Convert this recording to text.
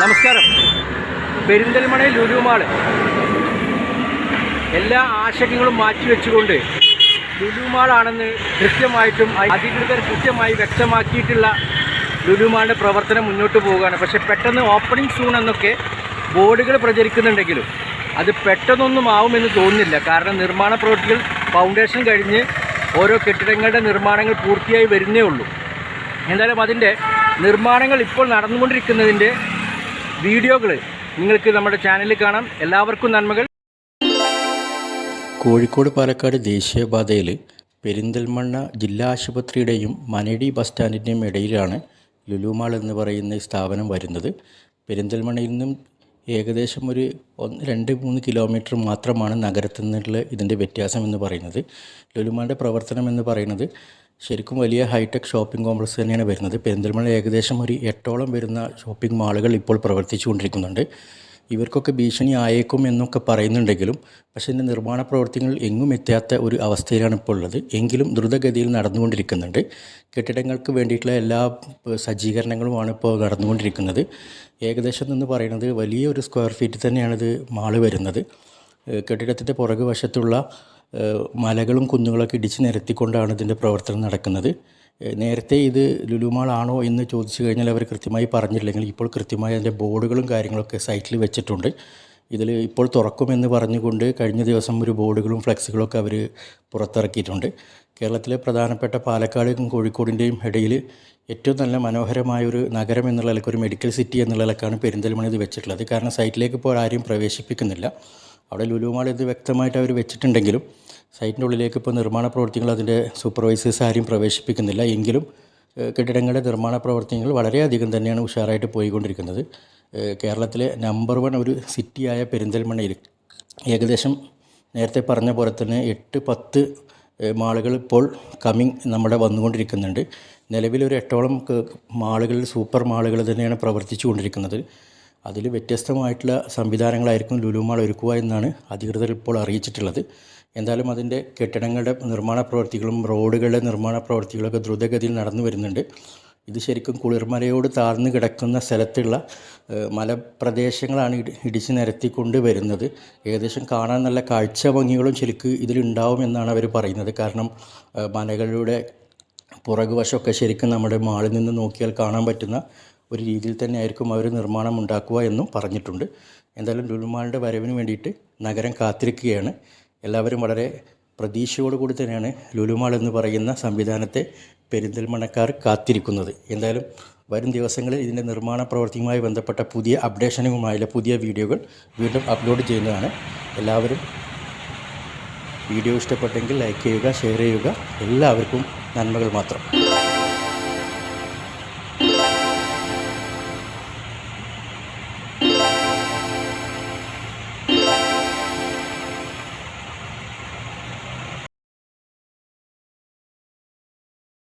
നമസ്കാരം. പെരിന്തൽമണ ലുലുമാൾ എല്ലാ ആശങ്കകളും മാറ്റിവെച്ചുകൊണ്ട് ലുലുമാളാണെന്ന് കൃത്യമായിട്ടും അധികൃതർ കൃത്യമായി വ്യക്തമാക്കിയിട്ടുള്ള ലുലുമാളിന്റെ പ്രവർത്തനം മുന്നോട്ട് പോവുകയാണ്. പക്ഷേ പെട്ടെന്ന് ഓപ്പണിംഗ് സൂൺ എന്നൊക്കെ ബോർഡുകൾ പ്രചരിക്കുന്നുണ്ടെങ്കിലും അത് പെട്ടെന്നൊന്നും ആവുമെന്ന് തോന്നുന്നില്ല. കാരണം നിർമ്മാണ പ്രവൃത്തികൾ ഫൗണ്ടേഷൻ കഴിഞ്ഞ് ഓരോ കെട്ടിടങ്ങളുടെ നിർമ്മാണങ്ങൾ പൂർത്തിയായി വരുന്നേ ഉള്ളൂ. എന്തായാലും അതിന്റെ നിർമ്മാണങ്ങൾ ഇപ്പോൾ നടന്നുകൊണ്ടിരിക്കുന്നതിന്റെ വീഡിയോകൾ നിങ്ങൾക്ക് നമ്മുടെ ചാനലിൽ കാണാം. എല്ലാവർക്കും നന്മകൾ. കോഴിക്കോട് പാലക്കാട് ദേശീയപാതയിൽ പെരിന്തൽമണ്ണ ജില്ലാ ആശുപത്രിയുടെയും മനടി ബസ് സ്റ്റാൻഡിന്റെയും ഇടയിലാണ് ലുലുമാൾ എന്ന് പറയുന്ന സ്ഥാപനം വരുന്നത്. പെരിന്തൽമണ്ണയിൽ നിന്നും ഏകദേശം ഒരു ഒന്ന് രണ്ട് മൂന്ന് കിലോമീറ്റർ മാത്രമാണ് നഗരത്തിൽ നിന്നുള്ള ഇതിന്റെ വ്യത്യാസം എന്ന് പറയുന്നത്. ലുലുമാളുടെ പ്രവർത്തനം എന്ന് പറയുന്നത് ശരിക്കും വലിയ ഹൈടെക് ഷോപ്പിംഗ് കോംപ്ലക്സ് തന്നെയാണ് വരുന്നത്. പെരിന്തൽമണ്ണ ഏകദേശം ഒരു എട്ടോളം വരുന്ന ഷോപ്പിംഗ് മാളുകൾ ഇപ്പോൾ പ്രവർത്തിച്ചു കൊണ്ടിരിക്കുന്നുണ്ട് ഇവർക്കൊക്കെ ഭീഷണി ആയേക്കും എന്നൊക്കെ പറയുന്നുണ്ടെങ്കിലും പക്ഷേ ഇതിന്റെ നിർമ്മാണ പ്രവർത്തികൾ എങ്ങും എത്താത്ത ഒരു അവസ്ഥയിലാണ് ഇപ്പോൾ ഉള്ളത്. എങ്കിലും ദ്രുതഗതിയിൽ നടന്നുകൊണ്ടിരിക്കുന്നുണ്ട്. കെട്ടിടങ്ങൾക്ക് വേണ്ടിയിട്ടുള്ള എല്ലാ സജ്ജീകരണങ്ങളുമാണ് ഇപ്പോൾ നടന്നുകൊണ്ടിരിക്കുന്നത്. ഏകദേശം എന്ന് പറയുന്നത് വലിയൊരു സ്ക്വയർ ഫീറ്റ് തന്നെയാണിത് മാൾ വരുന്നത്. കെട്ടിടത്തിന്റെ പുറകു വശത്തുള്ള മലകളും കുന്നുകളൊക്കെ ഇടിച്ച് നിരത്തിക്കൊണ്ടാണ് ഇതിന്റെ പ്രവർത്തനം നടക്കുന്നത്. നേരത്തെ ഇത് ലുലുമാളാണോ എന്ന് ചോദിച്ചു കഴിഞ്ഞാൽ അവർ കൃത്യമായി പറഞ്ഞില്ലെങ്കിൽ ഇപ്പോൾ കൃത്യമായി അതിന്റെ ബോർഡുകളും കാര്യങ്ങളൊക്കെ സൈറ്റിൽ വെച്ചിട്ടുണ്ട്. ഇതിൽ ഇപ്പോൾ തുറക്കുമെന്ന് പറഞ്ഞുകൊണ്ട് കഴിഞ്ഞ ദിവസം ഒരു ബോർഡുകളും ഫ്ലെക്സുകളൊക്കെ അവർ പുറത്തിറക്കിയിട്ടുണ്ട്. കേരളത്തിലെ പ്രധാനപ്പെട്ട പാലക്കാടും കോഴിക്കോടിന്റെയും ഇടയിൽ ഏറ്റവും നല്ല മനോഹരമായ ഒരു നഗരം എന്നുള്ള നിലയ്ക്ക് ഒരു മെഡിക്കൽ സിറ്റി എന്നുള്ള നിലക്കാണ് പെരിന്തൽമണ്ണ ഇത് വെച്ചിട്ടുള്ളത്. കാരണം സൈറ്റിലേക്ക് ഇപ്പോൾ ആരെയും പ്രവേശിപ്പിക്കുന്നില്ല. അവിടെ ലുലുമാൾ ഇത് വ്യക്തമായിട്ട് അവർ വെച്ചിട്ടുണ്ടെങ്കിലും സൈറ്റിന്റെ ഉള്ളിലേക്ക് ഇപ്പോൾ നിർമ്മാണ പ്രവർത്തികൾ അതിന്റെ സൂപ്പർവൈസേഴ്സ് ആരും പ്രവേശിപ്പിക്കുന്നില്ല. എങ്കിലും കെട്ടിടങ്ങളുടെ നിർമ്മാണ പ്രവർത്തനങ്ങൾ വളരെയധികം തന്നെയാണ് ഉഷാറായിട്ട് പോയിക്കൊണ്ടിരിക്കുന്നത്. കേരളത്തിലെ നമ്പർ വൺ ഒരു സിറ്റിയായ പെരിന്തൽമണ്ണയിൽ ഏകദേശം നേരത്തെ പറഞ്ഞ പോലെ തന്നെ എട്ട് പത്ത് മാളുകൾ ഇപ്പോൾ കമ്മിങ് നമ്മുടെ വന്നുകൊണ്ടിരിക്കുന്നുണ്ട്. നിലവിലൊരു എട്ടോളം മാളുകളിൽ സൂപ്പർ മാളുകൾ തന്നെയാണ് പ്രവർത്തിച്ചു കൊണ്ടിരിക്കുന്നത് അതിൽ വ്യത്യസ്തമായിട്ടുള്ള സംവിധാനങ്ങളായിരിക്കും ലുലുമാൾ ഒരുക്കുക എന്നാണ് അധികൃതർ ഇപ്പോൾ അറിയിച്ചിട്ടുള്ളത്. എന്തായാലും അതിന്റെ കെട്ടിടങ്ങളുടെ നിർമ്മാണ പ്രവർത്തികളും റോഡുകളുടെ നിർമ്മാണ പ്രവർത്തികളൊക്കെ ദ്രുതഗതിയിൽ നടന്നു വരുന്നുണ്ട്. ഇത് ശരിക്കും കുളിർമലയോട് താഴ്ന്നു കിടക്കുന്ന സ്ഥലത്തുള്ള മലപ്രദേശങ്ങളാണ് ഇടി ഇടിച്ച് നിരത്തിക്കൊണ്ട് വരുന്നത്. ഏകദേശം കാണാൻ നല്ല കാഴ്ച ഭംഗികളും ശരിക്ക് ഇതിലുണ്ടാവും എന്നാണ് അവർ പറയുന്നത്. കാരണം മലകളുടെ പുറകുവശമൊക്കെ ശരിക്കും നമ്മുടെ മാളിൽ നിന്ന് നോക്കിയാൽ കാണാൻ പറ്റുന്ന ഒരു രീതിയിൽ തന്നെ ആയിരിക്കും അവർ നിർമ്മാണം ഉണ്ടാക്കുക എന്നും പറഞ്ഞിട്ടുണ്ട്. എന്തായാലും ലുലുമാളിന്റെ വരവിന് വേണ്ടിയിട്ട് നഗരം കാത്തിരിക്കുകയാണ്. എല്ലാവരും വളരെ പ്രതീക്ഷയോടുകൂടി തന്നെയാണ് ലുലുമാൾ എന്ന് പറയുന്ന സംവിധാനത്തെ പെരിന്തൽമണക്കാർ കാത്തിരിക്കുന്നത്. എന്തായാലും വരും ദിവസങ്ങളിൽ ഇതിന്റെ നിർമ്മാണ പ്രവർത്തിയുമായി ബന്ധപ്പെട്ട പുതിയ അപ്ഡേഷനുമായുള്ള പുതിയ വീഡിയോകൾ വീണ്ടും അപ്ലോഡ് ചെയ്യുന്നതാണ്. എല്ലാവരും വീഡിയോ ഇഷ്ടപ്പെട്ടെങ്കിൽ ലൈക്ക് ചെയ്യുക ഷെയർ ചെയ്യുക. എല്ലാവർക്കും നന്മകൾ മാത്രം.